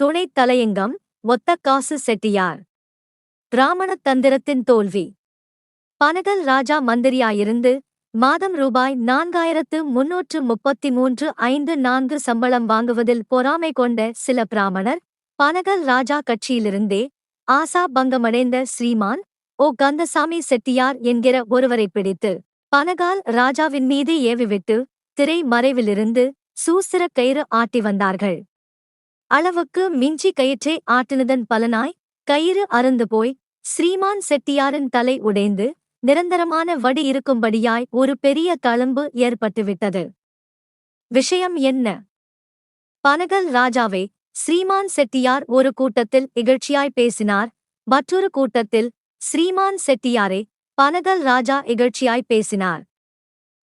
துணைத் தலையங்கம் ஒத்தக்காசு செட்டியார். பிராமணத் தந்திரத்தின் தோல்வி. பனகல் ராஜா மந்திரியாயிருந்து மாதம் ரூபாய் நான்காயிரத்து முன்னூற்று முப்பத்தி மூன்று ஐந்து நான்கு சம்பளம் வாங்குவதில் பொறாமை கொண்ட சில பிராமணர் பனகல் ராஜா கட்சியிலிருந்தே ஆசா பங்கமடைந்த ஸ்ரீமான் ஓ. கந்தசாமி செட்டியார் என்கிற ஒருவரை பிடித்து பனகால் ராஜாவின் மீது ஏவிவிட்டு திரை மறைவிலிருந்து சூசிர கயிறு ஆட்டி வந்தார்கள். அளவுக்கு மிஞ்சி கயிற்றை ஆட்டினதன் பலனாய் கயிறு அறுந்து போய் ஸ்ரீமான் செட்டியாரின் தலை உடைந்து நிரந்தரமான வடி இருக்கும்படியாய் ஒரு பெரிய தழும்பு ஏற்பட்டுவிட்டது. விஷயம் என்ன? பனகல் ராஜாவே ஸ்ரீமான் செட்டியார் ஒரு கூட்டத்தில் இகழ்ச்சியாய் பேசினார். மற்றொரு கூட்டத்தில் ஸ்ரீமான் செட்டியாரே பனகல் ராஜா இகழ்ச்சியாய் பேசினார்.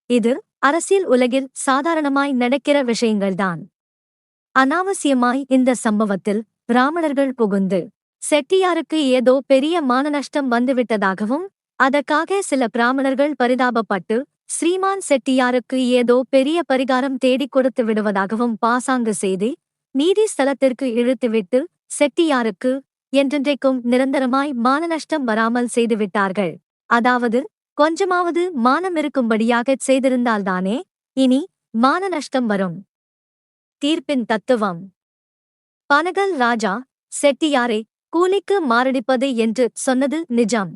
இது அரசியல் உலகில் சாதாரணமாய் நடக்கிற விஷயங்கள்தான். அனாவசியமாய் இந்த சம்பவத்தில் பிராமணர்கள் புகுந்து செட்டியாருக்கு ஏதோ பெரிய மானநஷ்டம் வந்துவிட்டதாகவும் அதற்காக சில பிராமணர்கள் பரிதாபப்பட்டு ஸ்ரீமான் செட்டியாருக்கு ஏதோ பெரிய பரிகாரம் தேடிக் கொடுத்து விடுவதாகவும் பாசாங்கு செய்து நீதி ஸ்தலத்திற்கு இழுத்துவிட்டு செட்டியாருக்கு என்றென்றைக்கும் நிரந்தரமாய் மானநஷ்டம் வராமல் செய்துவிட்டார்கள். அதாவது கொஞ்சமாவது மானம் இருக்கும்படியாகச் செய்திருந்தால்தானே இனி மான நஷ்டம் வரும். தீர்ப்பின் தத்துவம். பனகல் ராஜா செட்டியாரை கூலிக்கு மாரடிப்பது என்று சொன்னது நிஜம்.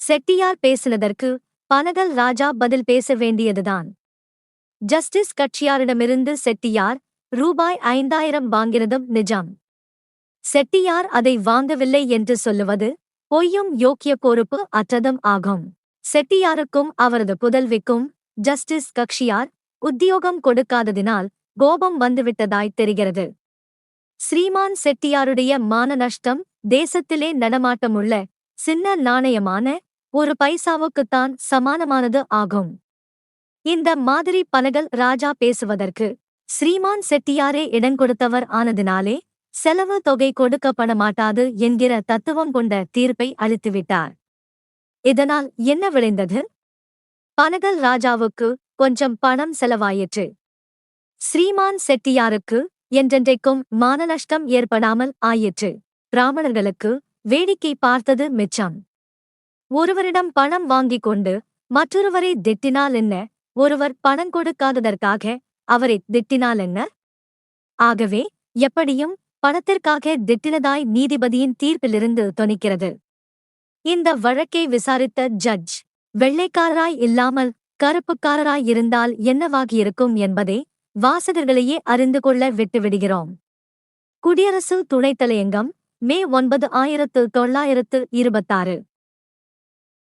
செட்டியார் பேசினதற்கு பனகல் ராஜா பதில் பேச வேண்டியதுதான். ஜஸ்டிஸ் கட்சியாரிடமிருந்து செட்டியார் ரூபாய் ஐந்தாயிரம் வாங்கினதும் நிஜம். செட்டியார் அதை வாங்கவில்லை என்று சொல்லுவது பொய்யும் யோக்கிய பொறுப்பு அற்றதும் ஆகும். செட்டியாருக்கும் அவரது புதல்விக்கும் ஜஸ்டிஸ் கக்ஷியார் உத்தியோகம் கொடுக்காததினால் கோபம் வந்துவிட்டதாய் தெரிகிறது. ஸ்ரீமான் செட்டியாருடைய மான நஷ்டம் தேசத்திலே நடமாட்டமுள்ள சின்ன நாணயமான ஒரு பைசாவுக்குத்தான் சமானமானது ஆகும். இந்த மாதிரி பனகல் ராஜா பேசுவதற்கு ஸ்ரீமான் செட்டியாரே இடங்கொடுத்தவர் ஆனதினாலே செலவு தொகை கொடுக்கப்பட மாட்டாது என்கிற தத்துவம் கொண்ட தீர்ப்பை அளித்துவிட்டார். இதனால் என்ன விளைந்தது? பனகல் ராஜாவுக்கு கொஞ்சம் பணம் செலவாயிற்று. ஸ்ரீமான் செட்டியாருக்கு என்றென்றைக்கும் மானநஷ்டம் ஏற்படாமல் ஆயிற்று. பிராமணர்களுக்கு வேடிக்கை பார்த்தது மிச்சம். ஒருவரிடம் பணம் வாங்கிக் கொண்டு மற்றொருவரை திட்டினால் என்ன? ஒருவர் பணம் கொடுக்காததற்காக அவரை திட்டினால் என்ன? ஆகவே எப்படியும் பணத்திற்காக திட்டினதாய் நீதிபதியின் தீர்ப்பிலிருந்து தொனிக்கிறது. இந்த வழக்கை விசாரித்த ஜட்ஜ் வெள்ளைக்காரராய் இல்லாமல் கருப்புக்காரராய் இருந்தால் என்னவாகியிருக்கும் என்பதே வாசகர்களையே அறிந்து கொள்ள விட்டுவிடுகிறோம். குடியரசு துணைத் தலையங்கம் மே ஒன்பது ஆயிரத்து தொள்ளாயிரத்து இருபத்தாறு.